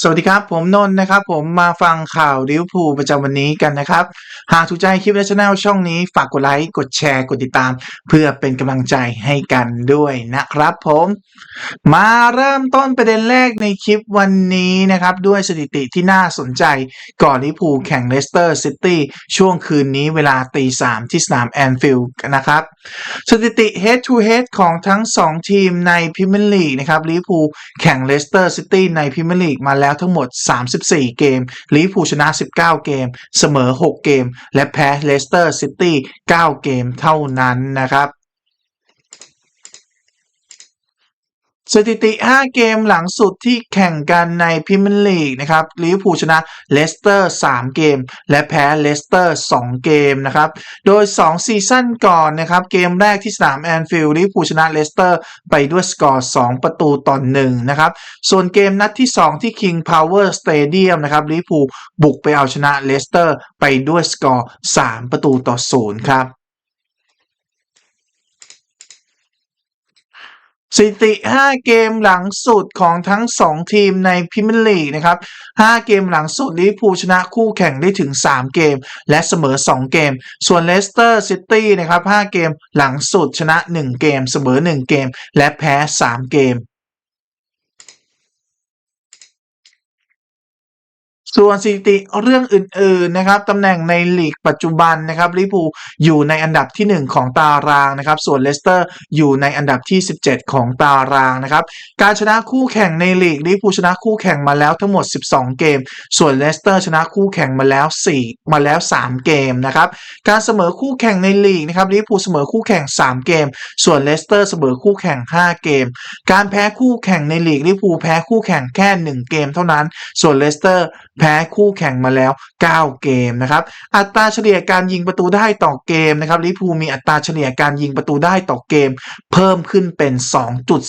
สวัสดีครับ ผมนนท์นะครับ ผมมาฟังข่าวลิเวอร์พูลประจำวันนี้กันนะครับ หากถูกใจคลิปและช anel ช่องนี้ฝากกดไลค์ กดแชร์ กดติดตาม เพื่อเป็นกำลังใจให้กันด้วยนะครับผม มาเริ่มต้นประเด็นแรกในคลิปวันนี้นะครับ ด้วยสถิติที่น่าสนใจก่อนลิเวอร์พูลแข่งเลสเตอร์ซิตี้ช่วงคืนนี้เวลาตีสามที่สนามแอนฟิลด์นะครับ สถิติ head to head ของทั้ง 2 ทีมในพรีเมียร์ลีกนะครับลิเวอร์พูลแข่งเลสเตอร์ซิตี้ในพรีเมียร์ลีกมาแล้วทั้งหมด 34 เกมลิเวอร์พูลชนะ 19 เกม เสมอ 6 เกม และแพ้เลสเตอร์ซิตี้ 9 เกมเท่านั้นนะครับ สถิติ 5 เกมหลังสุดที่แข่งกันในพรีเมียร์ลีกนะครับลิเวอร์พูลชนะเลสเตอร์ 3 เกม และแพ้เลสเตอร์ 2 เกมนะครับ โดย 2 ซีซั่นก่อนนะครับ เกมแรกที่สนามแอนฟิลด์ลิเวอร์พูลชนะเลสเตอร์ ไปด้วยสกอร์ 2 ประตูต่อ1นะครับ ส่วนเกมนัดที่ 2 ที่ King Power Stadium นะครับลิเวอร์พูลบุกไปเอาชนะเลสเตอร์ ไปด้วยสกอร์ 3 ประตูต่อ0ครับ สถิติ 5 เกมหลังสุดของทั้ง 2 ทีมในพรีเมียร์ลีกนะครับ 5 เกมหลังสุดลิเวอร์พูลชนะคู่แข่งได้ถึง 3 เกม และเสมอ 2 เกม ส่วนเลสเตอร์ซิตี้นะครับ 5 เกมหลังสุดชนะ 1 เกม เสมอ 1 เกม และแพ้ 3 เกม ส่วนสถิติเรื่องอื่นๆนะครับตำแหน่งในลีกปัจจุบันนะครับลิเวอร์พูอยู่ในอันดับที่ 1 ของตารางนะครับ ส่วนเลสเตอร์อยู่ในอันดับที่ 17 ของตารางนะครับ การชนะคู่แข่งในลีกลิเวอร์พูชนะคู่แข่งมาแล้วทั้งหมด 12 เกม ส่วนเลสเตอร์ชนะคู่แข่งมาแล้ว 4 มาแล้ว 3 เกมนะครับ การเสมอคู่แข่งในลีกนะครับลิเวอร์พูเสมอคู่แข่ง 3 เกม ส่วนเลสเตอร์เสมอคู่แข่ง 5 เกม การแพ้คู่แข่งในลีกลิเวอร์พูแพ้คู่แข่งแค่ 1 เกมเท่านั้น ส่วนเลสเตอร์แพ้คู่แข่งมาแล้ว 9 เกมนะครับอัตราเฉลี่ยการยิงประตูได้ต่อเกมนะครับลิเวอร์พูลมีอัตราเฉลี่ยการยิงประตูได้ต่อเกม เพิ่มขึ้นเป็น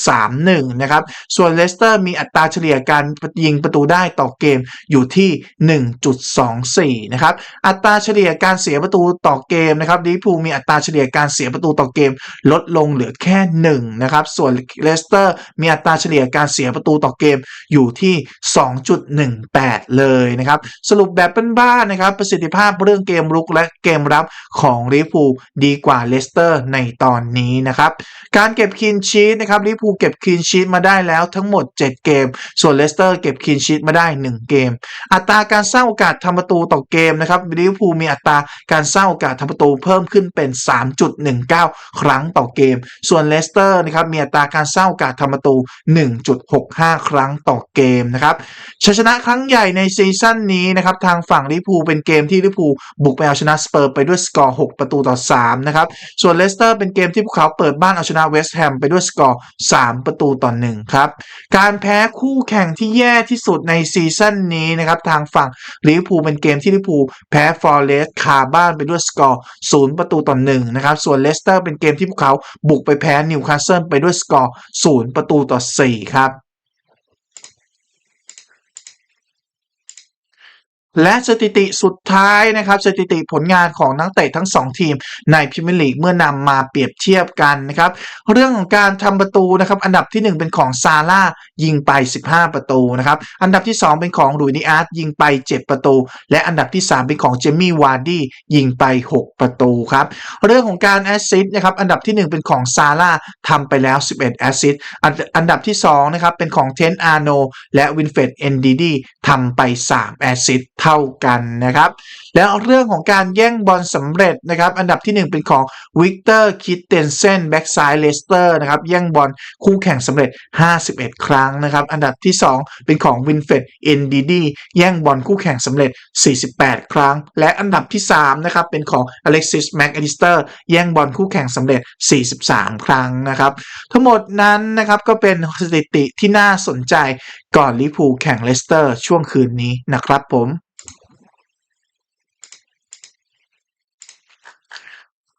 2.31 นะครับส่วนเลสเตอร์มีอัตราเฉลี่ยการยิงประตูได้ต่อเกมอยู่ที่ 1.24 นะครับอัตราเฉลี่ยการเสียประตูต่อเกมนะครับลิเวอร์พูลมีอัตราเฉลี่ยการเสียประตูต่อเกม ลดลงเหลือแค่ 1 นะครับส่วนเลสเตอร์มีอัตราเฉลี่ยการเสียประตูต่อเกมอยู่ที่ 2.18 เลยนะครับสรุปแบบบ้านๆนะครับประสิทธิภาพเรื่องเกมรุกและเกมรับของลิเวอร์พูดีกว่าเลสเตอร์ในตอนนี้นะครับการเก็บคลีนชีตนะครับลิเวอร์พูเก็บคลีนชีตมาได้แล้วทั้งหมด 7 เกม ส่วนเลสเตอร์เก็บคลีนชีตมาได้ 1 เกม อัตราการสร้างโอกาสทำประตูต่อเกมนะครับลิเวอร์พูมีอัตราการสร้างโอกาสทำประตูเพิ่มขึ้นเป็น 3.19 ครั้งต่อเกม ส่วนเลสเตอร์นะครับมีอัตราการสร้างโอกาสทำประตู 1.65 ครั้งต่อเกมนะครับชัยชนะครั้งใหญ่ในซีซั่นนี้นะครับทางฝั่งลิเวอร์พูลเป็นเกมที่ลิเวอร์พูลบุกไปเอาชนะสเปอร์ไปด้วยสกอร์ 6 ประตูต่อ 3 นะครับ ส่วนเลสเตอร์เป็นเกมที่พวกเขาเปิดบ้านเอาชนะเวสต์แฮมไปด้วยสกอร์ 3 ประตูต่อ 1 ครับ การแพ้คู่แข่งที่แย่ที่สุดในซีซั่นนี้นะครับทางฝั่งลิเวอร์พูลเป็นเกมที่ลิเวอร์พูลแพ้ฟอร์เรสต์คาบ้านไปด้วยสกอร์ 0 ประตูต่อ 1 นะครับ ส่วนเลสเตอร์เป็นเกมที่พวกเขาบุกไปแพ้นิวคาสเซิลไปด้วยสกอร์ 0 ประตูต่อ 4 ครับ และสถิติสุดท้ายนะครับสถิติผลงานของนักเตะทั้ง 2 ทีมในพรีเมียร์ลีกเมื่อนำมาเปรียบเทียบกันนะครับเรื่องของการทำประตูนะครับอันดับที่ 1 เป็นของซาร่ายิงไป 15 ประตูนะครับอันดับที่ 2 เป็นของหลุยส์ดิอาร์ตยิงไป 7 ประตู และอันดับที่ 3 เป็นของเจมี่วาร์ดี้ยิงไป 6 ประตูครับเรื่องของการแอสซิสต์นะครับอันดับที่ 1 เป็นของซาร่าทำไปแล้ว 11 แอสซิสต์อันดับที่2นะครับเป็นของเทนอาร์โนและวินเฟดเอนดีดีทำไป 3 แอสซิสต์ท่ากันนะครับ แล้วเรื่องของการแย่งบอลสำเร็จนะครับ อันดับที่ 1 เป็นของวิกเตอร์คิตเตนเซนแบ็กซ้ายเลสเตอร์นะครับแย่งบอลคู่แข่งสำเร็จ 51 ครั้งนะครับ อันดับที่ 2 เป็นของวินเฟดเอนดีดีแย่งบอลคู่แข่งสำเร็จ 48 ครั้ง และอันดับที่3นะครับเป็นของอเล็กซิสแม็กอลิสเตอร์แย่งบอลคู่แข่งสำเร็จ 43 ครั้งนะครับ ทั้งหมดนั้นนะครับก็เป็นสถิติที่น่าสนใจก่อนลิพูแข่งเลสเตอร์ช่วงคืนนี้นะครับผม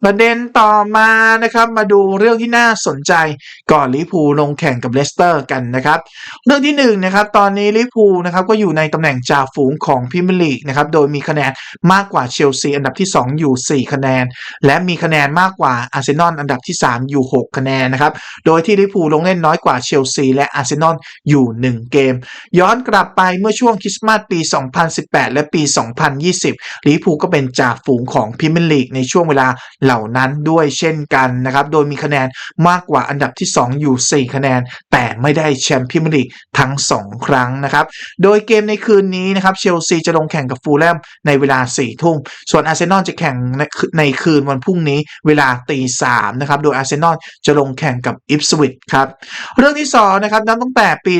ประเด็นต่อมานะครับมาดูเรื่องที่น่าสนใจก่อนลิพูลงแข่งกับเลสเตอร์กันนะครับเรื่องที่หนึ่งนะครับตอนนี้ลิพูนะครับก็อยู่ในตำแหน่งจ่าฝูงของพรีเมลีกนะครับโดยมีคะแนนมากกว่าเชลซีอันดับที่ 2 อยู่ 4 คะแนน และมีคะแนนมากกว่าอาร์เซนอลอันดับที่ 3 อยู่ 6 คะแนนนะครับโดยที่ลิพูลงเล่นน้อยกว่าเชลซีและอาร์เซนอลอยู่ 1 เกม ย้อนกลับไปเมื่อช่วงคริสต์มาสปี 2018 และปี 2020ลิพูก็เป็นจ่าฝูงของพรีเมลีกในช่วงเวลาเหล่านั้นด้วยเช่นกันนะครับ โดยมีคะแนนมากกว่าอันดับที่ 2 อยู่ 4 คะแนน แต่ไม่ได้แชมป์พรีเมียร์ลีกทั้ง 2 ครั้งนะครับ โดยเกมในคืนนี้นะครับเชลซีจะลงแข่งกับฟูลแลมในเวลา 4 ทุ่ม ส่วนอาร์เซนอลจะแข่งในในคืนวันพรุ่งนี้เวลาตีสามนะครับโดยอาร์เซนอลจะลงแข่งกับอิฟสวิตครับเรื่องที่2นะครับนับตั้งแต่ปี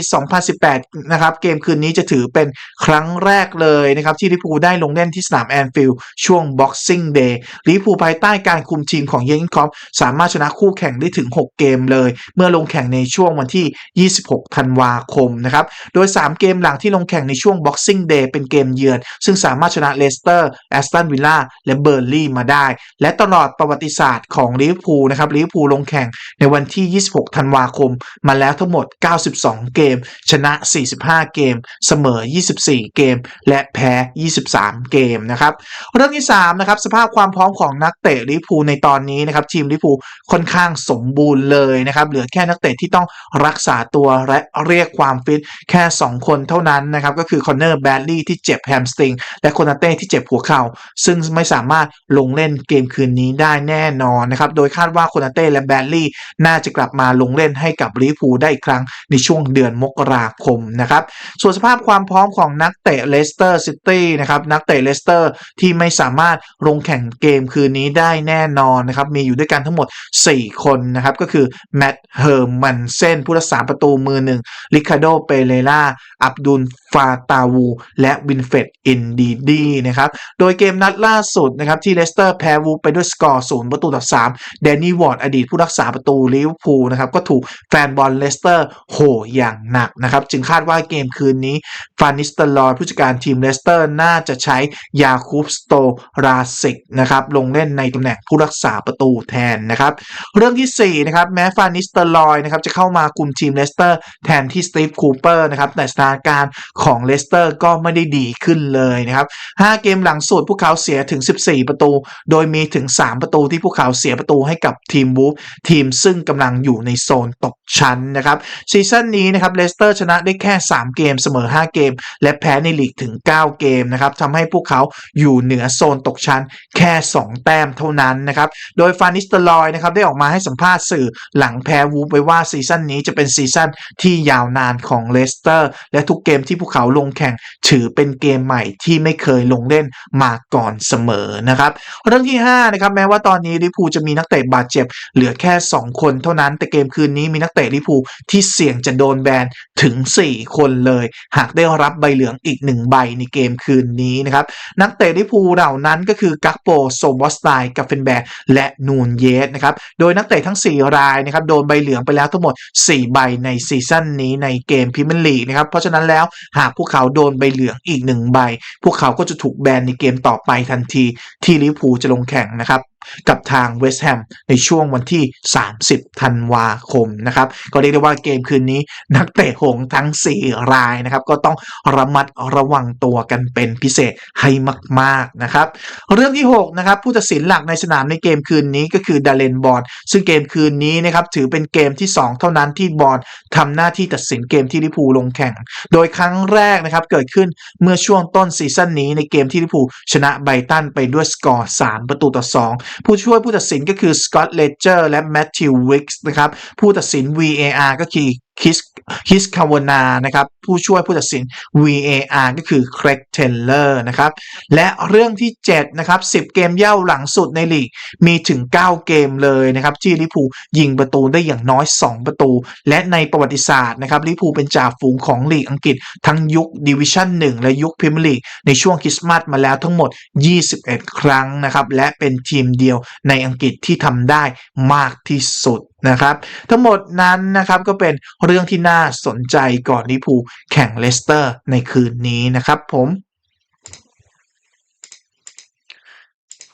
2018 นะครับเกมคืนนี้จะถือเป็นครั้งแรกเลยนะครับที่ลิเวอร์พูได้ลงเล่นที่สนามแอนฟิลด์ช่วง Boxing Day ลิพูภายใต้การคุมทีมของเยนคอปสามารถชนะคู่แข่งได้ถึง 6 เกมเลย เมื่อลงแข่งในช่วงวันที่ 26 ธันวาคมนะครับ โดย 3 เกมหลังที่ลงแข่งในช่วง Boxing Day เป็นเกมเยือน ซึ่งสามารถชนะเลสเตอร์แอสตันวิลล่าและเบอร์ลี่มาได้ และตลอดประวัติศาสตร์ของลิเวอร์พูลนะครับลิเวอร์พูลลงแข่งในวันที่ 26 ธันวาคม มาแล้วทั้งหมด 92 เกม ชนะ 45 เกม เสมอ 24 เกม และแพ้ 23 เกมนะครับ เรื่องที่3นะครับสภาพความพร้อมของนักเตะลิเวอร์พูลในตอนนี้นะครับทีมลิเวอร์พูลค่อนข้างสมบูรณ์เลยนะครับเหลือแค่นักเตะที่ต้องรักษาตัวและเรียกความฟิตแค่ 2 คนเท่านั้นนะครับก็คือคอนเนอร์แบดลี่ที่เจ็บแฮมสตริงและโคนาเต้ที่เจ็บหัวเข่า ซึ่งไม่สามารถลงเล่นเกมคืนนี้ได้แน่นอนนะครับโดยคาดว่าโคนาเต้และแบดลี่น่าจะกลับมาลงเล่นให้กับลิเวอร์พูลได้อีกครั้งในช่วงเดือนมกราคมนะครับส่วนสภาพความพร้อมของนักเตะเลสเตอร์ซิตี้นะครับนักเตะเลสเตอร์ที่ไม่สามารถลงแข่งเกมคืนนี้ได้แน่น่นอนนะครับ มีอยู่ด้วยกันทั้งหมด 4 คนนะครับ ก็คือแมตต์เฮอร์มันเซนผู้รักษาประตูมือหนึ่งริคาโดเปเรล่าอับดุลฟาตาวู และวินเฟดอินดีดีนะครับ โดยเกมนัดล่าสุดนะครับ ที่เลสเตอร์แพ้วูไปด้วยสกอร์ศูนย์ประตูต่อ3แดนนี่วอร์ดอดีตผู้รักษาประตูลิเวอร์พูลนะครับก็ถูกแฟนบอลเลสเตอร์โหอย่างหนักนะครับ จึงคาดว่าเกมคืนนี้ฟานิสเตอร์ลอยผู้จัดการทีมเลสเตอร์น่าจะใช้ยาคูบสโตราซิกนะครับลงเล่นในตำแหน่งผู้รักษาประตูแทนนะครับ เรื่องที่4นะครับแม้ฟานิสเตอร์ลอยนะครับจะเข้ามาคุมทีมเลสเตอร์แทนที่สตีฟคูเปอร์นะครับแต่สถานการณ์ของเลสเตอร์ก็ไม่ได้ดีขึ้นเลยนะครับ5เกมหลังสุดพวกเขาเสียถึง 14 ประตู โดยมีถึง 3 ประตูที่พวกเขาเสียประตูให้กับทีมวูฟทีมซึ่งกำลังอยู่ในโซนตกชั้นนะครับซีซั่นนี้นะครับเลสเตอร์ชนะได้แค่ 3 เกมเสมอ 5 เกม และแพ้ในลีกถึง 9 เกมนะครับทำให้พวกเขาอยู่เหนือโซนตกชั้นแค่ 2 แต้มเท่านั้นนะครับโดยฟานิสตลอยนะครับได้ออกมาให้สัมภาษณ์สื่อหลังแพ้วูฟไว้ว่าซีซั่นนี้จะเป็นซีซั่นที่ยาวนานของเลสเตอร์ และทุกเกมที่พวกเขาลงแข่งถือเป็นเกมใหม่ที่ไม่เคยลงเล่นมาก่อนเสมอนะครับเรื่องที่5นะครับแม้ว่าตอนนี้ลิพูจะมีนักเตะบาดเจ็บ เหลือแค่ 2 คนเท่านั้นแต่เกมคืนนี้มีนักเตะลิพูที่เสี่ยงจะโดนแบนถึง 4 คนเลย หากได้รับใบเหลืองอีก 1 ใบในเกมคืนนี้นะครับนักเตะลิพูเหล่านั้นก็คือกักโปโซบอสไตน์กัฟเฟนแบร์และนูนเยสนะครับโดยนักเตะทั้ง 4 รายนะครับโดนใบเหลืองไปแล้วทั้งหมด 4 ใบในซีซั่นนี้ในเกมพรีเมียร์ลีกนะครับเพราะฉะนั้นแล้วหากพวกเขาโดนใบเหลืองอีก 1 ใบ พวกเขาก็จะถูกแบนในเกมต่อไปทันทีที่ลิเวอร์พูลจะลงแข่งนะครับ กับทางเวสต์แฮมในช่วงวันที่ 30 ธันวาคมนะครับ ก็เรียกได้ว่าเกมคืนนี้นักเตะหงทั้ง 4 รายนะครับ ก็ต้องระมัดระวังตัวกันเป็นพิเศษให้มาก ๆ นะครับ เรื่องที่ 6 นะครับ ผู้ตัดสินหลักในสนามในเกมคืนนี้ก็คือดาเลนบอลซึ่งเกมคืนนี้นะครับถือเป็นเกมที่ 2 เท่านั้นที่บอลทำหน้าที่ตัดสินเกมที่ลิพูลงแข่ง โดยครั้งแรกนะครับเกิดขึ้นเมื่อช่วงต้นซีซั่นนี้ในเกมที่ลิพูชนะไบตันไปด้วยสกอร์ 3 ประตูต่อ 2ผู้ช่วยผู้ตัดสินก็คือสกอตเลเจอร์และแมทธิววิกส์นะครับผู้ตัดสิน VAR ก็คือ คิสคิสคาวนานะครับผู้ช่วยผู้ตัดสิน VAR ก็คือเครกเทเลอร์นะครับและเรื่องที่7นะครับ10 เกมเย่าหลังสุดในลีกมีถึง 9 เกมเลยนะครับที่ลิพูยิงประตูได้อย่างน้อย 2 ประตู และในประวัติศาสตร์นะครับลิพูเป็นจ่าฝูงของลีกอังกฤษทั้งยุคดิวิชั่น1 และยุคพรีเมียร์ลีกในช่วงคริสต์มาสมาแล้วทั้งหมด 21 ครั้งนะครับและเป็นทีมเดียวในอังกฤษที่ทำได้มากที่สุด นะครับ ทั้งหมดนั้นนะครับก็เป็นเรื่องที่น่าสนใจก่อนลิพูแข่งเลสเตอร์ในคืนนี้นะครับผม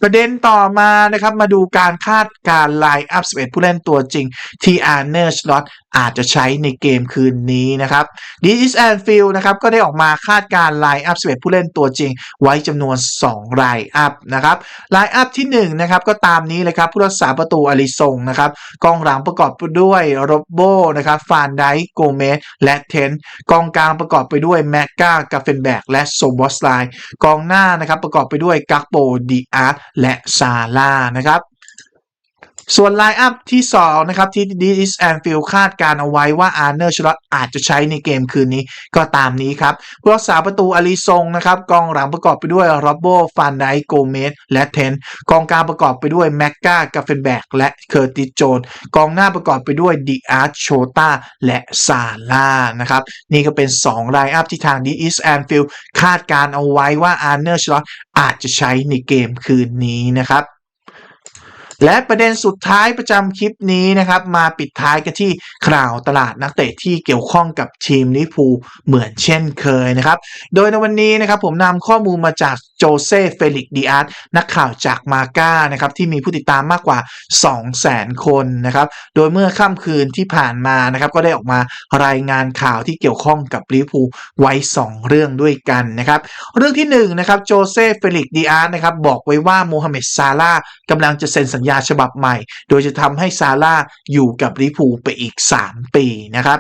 ประเด็นต่อมานะครับมาดูการคาดการไลน์อัพ 11 ผู้เล่นตัวจริง ที่อาร์เนอร์ชลอตอาจจะใช้ในเกมคืนนี้นะครับดีอิสแอนฟิลนะครับก็ได้ออกมาคาดการไลน์อัพ 11 ผู้เล่นตัวจริง ไว้จำนวน 2 ไลน์อัพนะครับไลน์อัพที่ 1 นะครับ ก็ตามนี้เลยครับ ผู้รักษาประตูอลิซงนะครับกองหลังประกอบไปด้วยโรบโบนะครับฟานไดโกเมสและเทนกองกลางประกอบไปด้วยแมกกากาเฟนแบกและโซบอสไลกองหน้านะครับประกอบไปด้วยกักโปดีอาร์และซาร่านะครับ ส่วนไลน์อัพที่ 2 นะครับ ที่ดิสแอนฟิลคาดการเอาไว้ว่าอาร์เนอร์ชลอตอาจจะใช้ในเกมคืนนี้ก็ตามนี้ครับผู้รักษาประตูอาลีซงนะครับกองหลังประกอบไปด้วยโรบโบฟานไดโกเมสและเทนกองกลางประกอบไปด้วยแมกกากาเฟนแบกและเคอร์ติโจนกองหน้าประกอบไปด้วยดีอาร์โชตาและซาร่านะครับนี่ก็เป็น2ไลน์อัพที่ทางดิสแอนฟิลคาดการเอาไว้ว่าอาร์เนอร์ชลอตอาจจะใช้ในเกมคืนนี้นะครับ และประเด็นสุดท้ายประจำคลิปนี้นะครับ มาปิดท้ายกันที่ข่าวตลาดนักเตะที่เกี่ยวข้องกับทีมลิพูเหมือนเช่นเคยนะครับ โดยในวันนี้นะครับผมนำข้อมูลมาจากโจเซเฟลิกดิอาร์ตนักข่าวจากมาก้านะครับที่มีผู้ติดตามมากกว่า 200,000 คนนะครับโดยเมื่อค่ำคืนที่ผ่านมานะครับก็ได้ออกมารายงานข่าวที่เกี่ยวข้องกับลิพูไว้ 2 เรื่องด้วยกันนะครับเรื่องที่1นนะครับโจเซเฟลิกดิอาร์นะครับบอกไว้ว่าโมฮัมเหม็ดซาร่ากำลังจะเซ็นสัญญาฉบับใหม่ โดยจะทำให้ซาร่าอยู่กับลิพูไปอีก 3 ปีนะครับ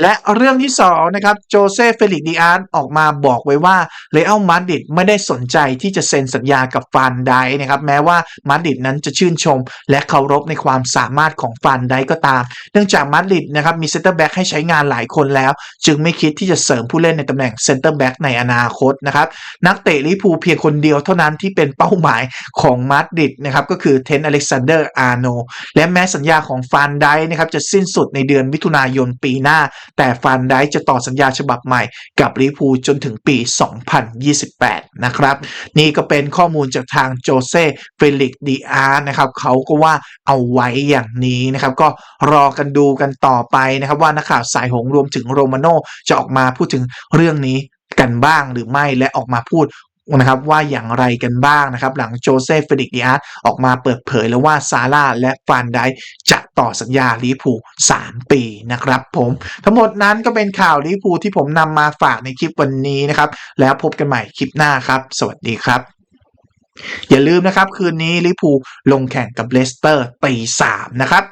และเรื่องที่2นะครับโจเซ่เฟลิกดิอาร์ตออกมาบอกไว้ว่าเรอัลมาดริดไม่ได้สนใจที่จะเซ็นสัญญากับฟานไดนะครับแม้ว่ามาดริดนั้นจะชื่นชม และเคารพในความสามารถของฟานไดก็ตาม เนื่องจากมาดริดนะครับมีเซนเตอร์แบ็กให้ใช้งานหลายคนแล้ว จึงไม่คิดที่จะเสริมผู้เล่นในตำแหน่งเซนเตอร์แบ็กในอนาคตนะครับนักเตะลิเวอร์พูลเพียงคนเดียวเท่านั้นที่เป็นเป้าหมายของมาดริดนะครับก็คือเทนอเล็กซานเดอร์อาร์โนและแม้สัญญาของฟานไดนะครับจะสิ้นสุดในเดือนมิถุนายนปีหน้าแต่ฟานได้จะต่อสัญญาฉบับใหม่กับลิพูจนถึงปี 2028 นะครับ นี่ก็เป็นข้อมูลจากทางโจเซ่เฟลิกดีอาร์นะครับเขาก็ว่าเอาไว้อย่างนี้นะครับ ก็รอกันดูกันต่อไปนะครับ ว่านักข่าวสายหงรวมถึงโรมาโน่จะออกมาพูดถึงเรื่องนี้กันบ้างหรือไม่และออกมาพูดนะครับว่าอย่างไรกันบ้างนะครับ หลังโจเซ่เฟลิกดิอาร์ออกมาเปิดเผยแล้วว่าซาร่าและฟานไดจะ ต่อสัญญาลิเวอร์พูล3ปีนะครับผมทั้งหมดนั้นก็เป็นข่าวลิปูที่ผมนำมาฝากในคลิปวันนี้นะครับ แล้วพบกันใหม่คลิปหน้าครับ สวัสดีครับอย่าลืมนะครับ คืนนี้ลิปูลลงแข่งกับเลสเตอร์ตีสามนะครับ